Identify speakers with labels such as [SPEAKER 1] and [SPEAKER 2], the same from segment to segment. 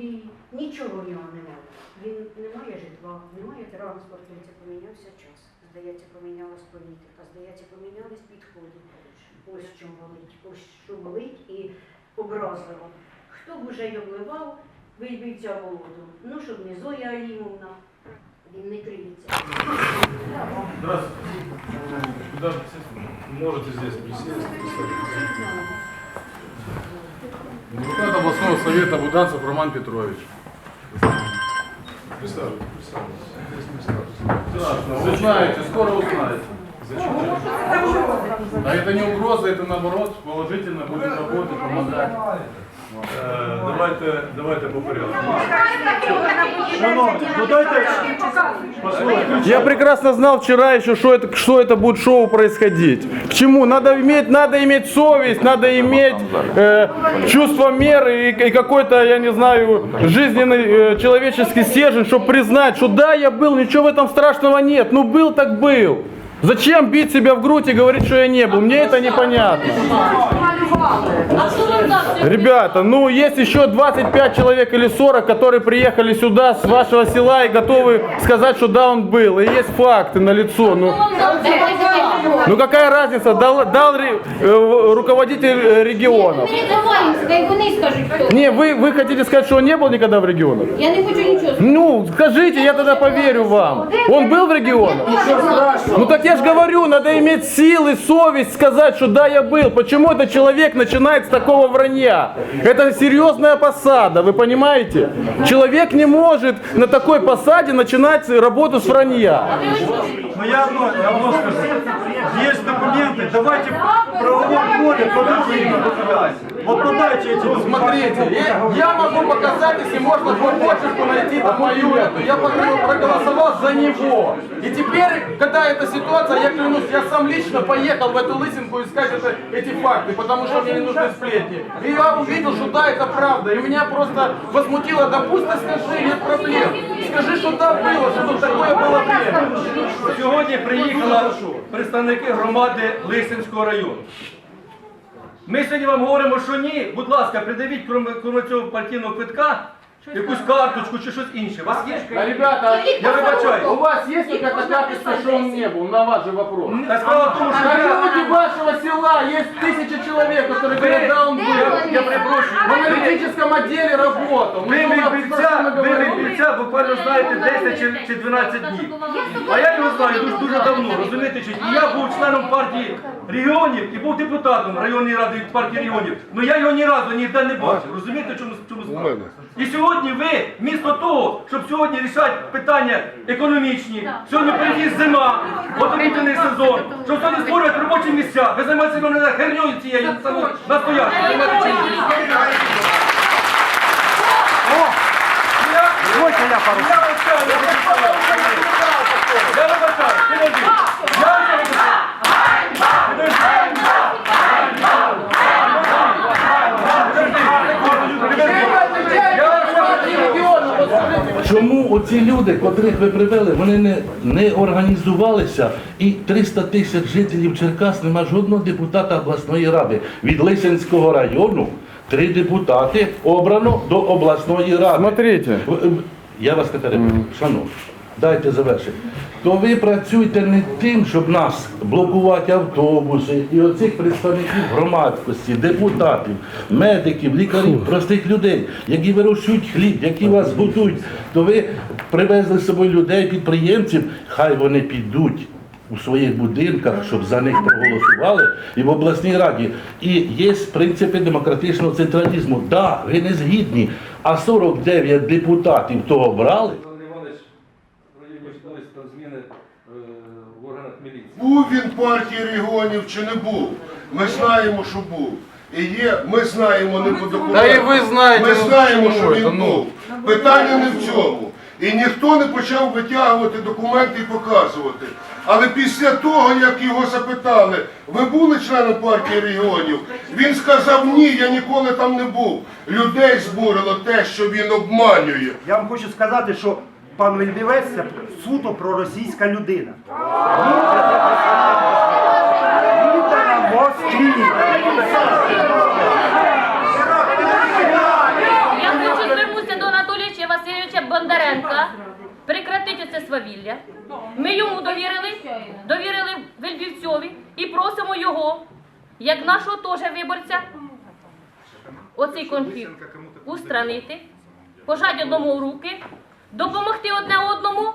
[SPEAKER 1] землі, нічого в нього немає. Він не має житла, не має транспорту, це помінявся час. Здається, помінялась політика, здається, помінялись підходи. Ось що болить, ось що болить і образливо. Хто б уже й обливав, вийбивця воду. Ну, щоб не Зоя Алімовна, він не криється.
[SPEAKER 2] Здравствуйте. Куда? Можете здесь присесть. Депутат областного совета Буданцев Роман Петрович. Представьте, представьте. Вы знаете, скоро узнаете. А это не угроза, это наоборот положительно будет работать, помогать.
[SPEAKER 3] Е, Давайте, давайте по порядку.
[SPEAKER 4] Шановні, ну дайте послухайте.
[SPEAKER 5] Я прекрасно знал вчера еще, что это, что это будет шоу происходить. К чему? Надо иметь, надо иметь совесть, надо иметь э, чувство меры и, и какой-то, я не знаю, жизненный э, человеческий стержень, чтобы признать, что да, я был, ничего в этом страшного нет. Ну был так был. Зачем бить себя в грудь и говорить, что я не был? Мне это непонятно. Ребята, ну есть еще 25 человек или 40, которые приехали сюда с вашего села и готовы сказать, что да, он был. И есть факты на лицо. Ну, ну какая разница, дал, дал ре- э, руководитель э, регионов.
[SPEAKER 6] Передаваємося, хай вони скажуть хто.
[SPEAKER 5] Не, вы, вы хотите сказать, что он не был никогда в регионах?
[SPEAKER 6] Я не хочу нічого.
[SPEAKER 5] Ну, скажите, я тогда поверю вам. Он был в регионах? Ну так я же говорю, надо иметь силы, совесть сказать, что да, я был. Почему этот человек начинает с такого вранья? Это серьезная посада, вы понимаете? Человек не может на такой посаде начинать работу с вранья.
[SPEAKER 4] Ну я одно, одно скажу. Есть документы, давайте в правовом поле документы. Вот подайте эти документы.
[SPEAKER 5] Смотрите, я, я могу показать, если можно по почерку найти там мою эту. Я пог- проголосовал за него. И теперь, когда эта ситуация, я клянусь, я сам лично поехал в эту лысинку искать это, эти факты, потому что мне не нужны сплетни. И я увидел, что да, это правда. И меня просто возмутило, да пусть ты скажи, нет проблем. Скажи, что да, было, что тут такое было время.
[SPEAKER 7] Сьогодні приїхали представники громади Лисинського району. Ми сьогодні вам говоримо, що ні. Будь ласка, придавіть крім, крім цього партійного квитка якусь карточку чи щось інше. У вас є?
[SPEAKER 5] А, ребята,
[SPEAKER 7] Я вибачаю.
[SPEAKER 5] у вас есть какая-то карточка, что он не был? На ваш же вопрос.
[SPEAKER 7] Та справа в тому, що я,
[SPEAKER 5] люди вашего села есть тысячи человек, которые говорят, да, он был.
[SPEAKER 7] я, я перепрошую.
[SPEAKER 5] В аналитическом отделе работал.
[SPEAKER 7] Ви
[SPEAKER 5] Мы
[SPEAKER 7] мій
[SPEAKER 5] много про
[SPEAKER 7] бійця,
[SPEAKER 5] что мы
[SPEAKER 7] ви мій
[SPEAKER 5] говорили.
[SPEAKER 7] бійця буквально знаєте 10 чи, чи 12 днів. А я його знаю дуже, дуже давно, розумієте? чи? І я був членом партії регіонів і був депутатом районної ради від партії регіонів. Ну я його ні разу ніде не бачив. Розумієте, в чому, в чому справа? І сьогодні ви, вмісто того, щоб сьогодні рішати питання економічні, сьогодні перехід зима, отопительний сезон, щоб сьогодні створювати робочі місця, ви займаєтеся мене херньою цією настоящою. чи
[SPEAKER 4] я пару
[SPEAKER 7] Я вибачаю, я вибачаю. Я вибачаю, підожди. Я вибачаю.
[SPEAKER 8] Оці люди, котрих ви привели, вони не, не організувалися і 300 тисяч жителів Черкас нема жодного депутата обласної ради. Від Лисинського району три депутати обрано до обласної ради.
[SPEAKER 5] Смотрите.
[SPEAKER 8] Я вас перебив, шановні, дайте завершити. То ви працюєте не тим, щоб нас блокувати автобуси і оцих представників громадськості, депутатів, медиків, лікарів, простих людей, які вирощують хліб, які вас готують, то ви привезли з собою людей, підприємців, хай вони підуть. У своїх будинках, щоб за них проголосували, і в обласній раді. І є принципи демократичного централізму. Так, да, ви не згідні, а 49 депутатів того брали.
[SPEAKER 9] Був він партії регіонів чи не був? Ми знаємо, що був. І є, ми знаємо не по документам.
[SPEAKER 5] Та і ви знаєте,
[SPEAKER 9] Ми
[SPEAKER 5] ну,
[SPEAKER 9] знаємо,
[SPEAKER 5] чому
[SPEAKER 9] що
[SPEAKER 5] це,
[SPEAKER 9] він
[SPEAKER 5] ну?
[SPEAKER 9] був. Питання не в цьому. І ніхто не почав витягувати документи і показувати. Але після того, як його запитали, ви були членом партії регіонів, він сказав, ні, я ніколи там не був. Людей збурило те, що він обманює.
[SPEAKER 4] Я вам хочу сказати, що пан Вільбівець, це суто проросійська людина. Віддана Москві.
[SPEAKER 6] Я хочу звернутися до Анатолія Васильовича Бондаренка. Прекратить це свавілля. Ми йому довірили, довірили Вельбівцьові і просимо його, як нашого теж виборця, оцей конфлікт устранити, пожать одному руки допомогти одне одному.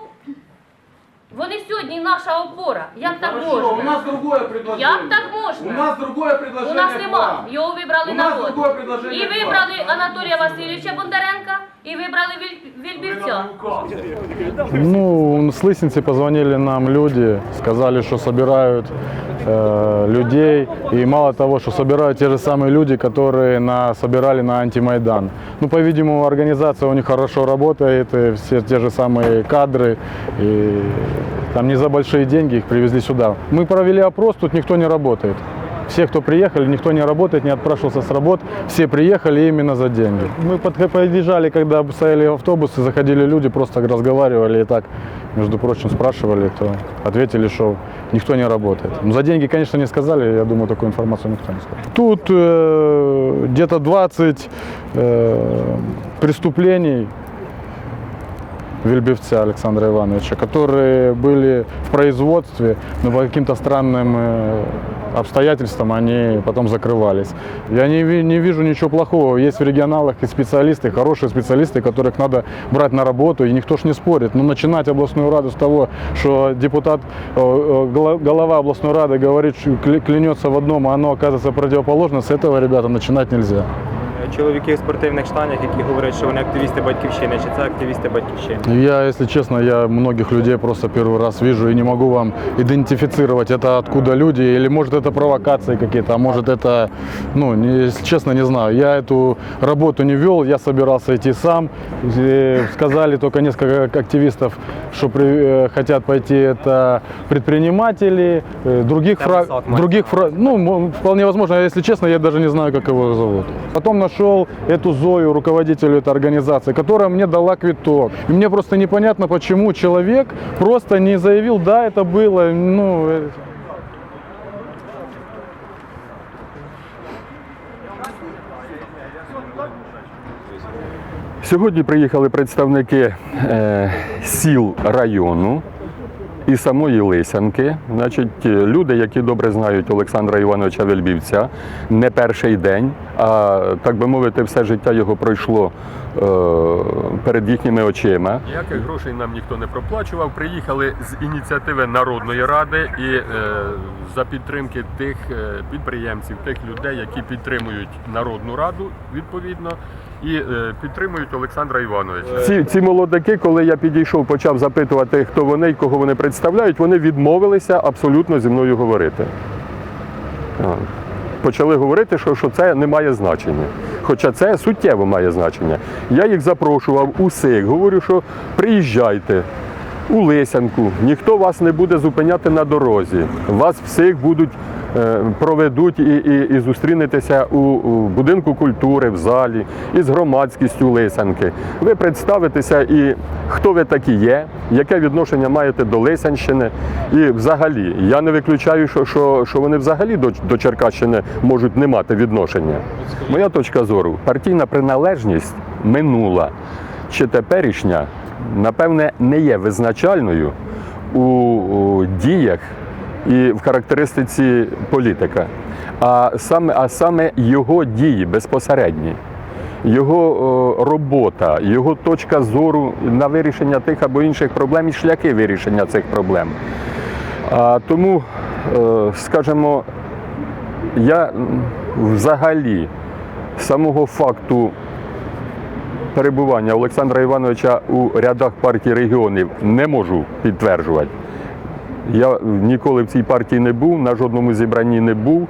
[SPEAKER 6] Вони сьогодні наша опора. Як так
[SPEAKER 10] Хорошо, у
[SPEAKER 6] можна?
[SPEAKER 10] нас другое предложение.
[SPEAKER 6] Як так
[SPEAKER 10] У
[SPEAKER 6] можна?
[SPEAKER 10] нас другое
[SPEAKER 6] У нас
[SPEAKER 10] к
[SPEAKER 6] нема.
[SPEAKER 10] вам.
[SPEAKER 6] Його вибрали
[SPEAKER 10] У нас
[SPEAKER 6] народ.
[SPEAKER 10] другое предложение
[SPEAKER 6] І
[SPEAKER 10] к вам.
[SPEAKER 6] вибрали Анатолія Васильовича Бондаренка, і вибрали Віль- Вільбівця.
[SPEAKER 5] Ну, с Лысинцы позвонили нам люди, сказали, что собирают э, людей. И мало того, что собирают те же самые люди, которые на, собирали на антимайдан. Ну, по-видимому, организация у них хорошо работает, и все те же самые кадры. И там не за большие деньги их привезли сюда. Мы провели опрос, тут никто не работает. Все, кто приехали, никто не работает, не отпрашивался с работ, все приехали именно за деньги. Мы подх- подъезжали, когда стояли автобусы, заходили люди, просто разговаривали и так, между прочим, спрашивали, то ответили, что никто не работает. Ну, за деньги, конечно, не сказали, я думаю, такую информацию никто не сказал. Тут э, где-то 20 э, преступлений Вельбевца Александра Ивановича, которые были в производстве, но по каким-то странным э, обстоятельствам они потом закрывались. Я не, не вижу ничего плохого. Есть в регионалах и специалисты, хорошие специалисты, которых надо брать на работу, и никто ж не спорит. Но начинать областную раду с того, что депутат, э, э, голо- голова областной рады говорит, клянется в одном, а оно оказывается противоположно, с этого, ребята, начинать нельзя
[SPEAKER 11] Чоловіки в спортивних штанях, які говорять, що вони активісти батьківщини, чи це активісти батьківщини?
[SPEAKER 5] Я, если честно, я многих людей просто первый раз вижу и не могу вам идентифицировать, это откуда люди, или может это провокации какие-то, а может это, ну, не, если честно, не знаю. Я эту работу не вел, я собирался идти сам. Э, Сказали только несколько активистов, что при- э, хотят пойти, это предприниматели, э, других,
[SPEAKER 11] Там
[SPEAKER 5] фра-
[SPEAKER 11] Сакман.
[SPEAKER 5] других фра- ну, м- вполне возможно, если честно, я даже не знаю, как его зовут. Потом нашел эту Зою, руководителю этой организации, которая мне дала квиток. И мне просто непонятно, почему человек просто не заявил, да, это было, ну... э,
[SPEAKER 12] Сьогодні приїхали представники е, сіл району І самої Лисянки. Значить, люди, які добре знають Олександра Івановича Вельбівця, не перший день, а так би мовити, все життя його пройшло е, перед їхніми очима.
[SPEAKER 3] Ніяких грошей нам ніхто не проплачував. Приїхали з ініціативи Народної ради і е, за підтримки тих е, підприємців, тих людей, які підтримують Народну раду відповідно, і е, підтримують Олександра Івановича.
[SPEAKER 12] Ці, ці молодики, коли я підійшов, почав запитувати, хто вони і кого вони представляють, вони відмовилися абсолютно зі мною говорити. Почали говорити, що, що це не має значення. Хоча це суттєво має значення. Я їх запрошував усіх, говорю, що приїжджайте у Лисянку, ніхто вас не буде зупиняти на дорозі. Вас всіх будуть проведуть і, і, і зустрінетеся у, у будинку культури в залі із громадськістю Лисянки. Ви представитеся і хто ви такі є, яке відношення маєте до Лисянщини. І взагалі, я не виключаю, що, що, що вони взагалі до, до Черкащини можуть не мати відношення. Моя точка зору, партійна приналежність минула чи теперішня, напевне, не є визначальною у, у діях і в характеристиці політика, а саме, а саме його дії безпосередні. Його робота, його точка зору на вирішення тих або інших проблем і шляхи вирішення цих проблем. А тому, е, скажімо, я взагалі самого факту перебування Олександра Івановича у рядах партії регіонів не можу підтверджувати. Я ніколи в цій партії не був, на жодному зібранні не був.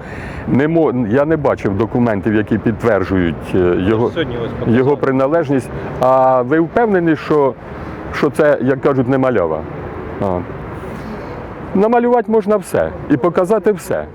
[SPEAKER 12] Не мо... Я не бачив документів, які підтверджують е, його, його приналежність. А ви впевнені, що, що це, як кажуть, не малява? А. Намалювати можна все і показати все.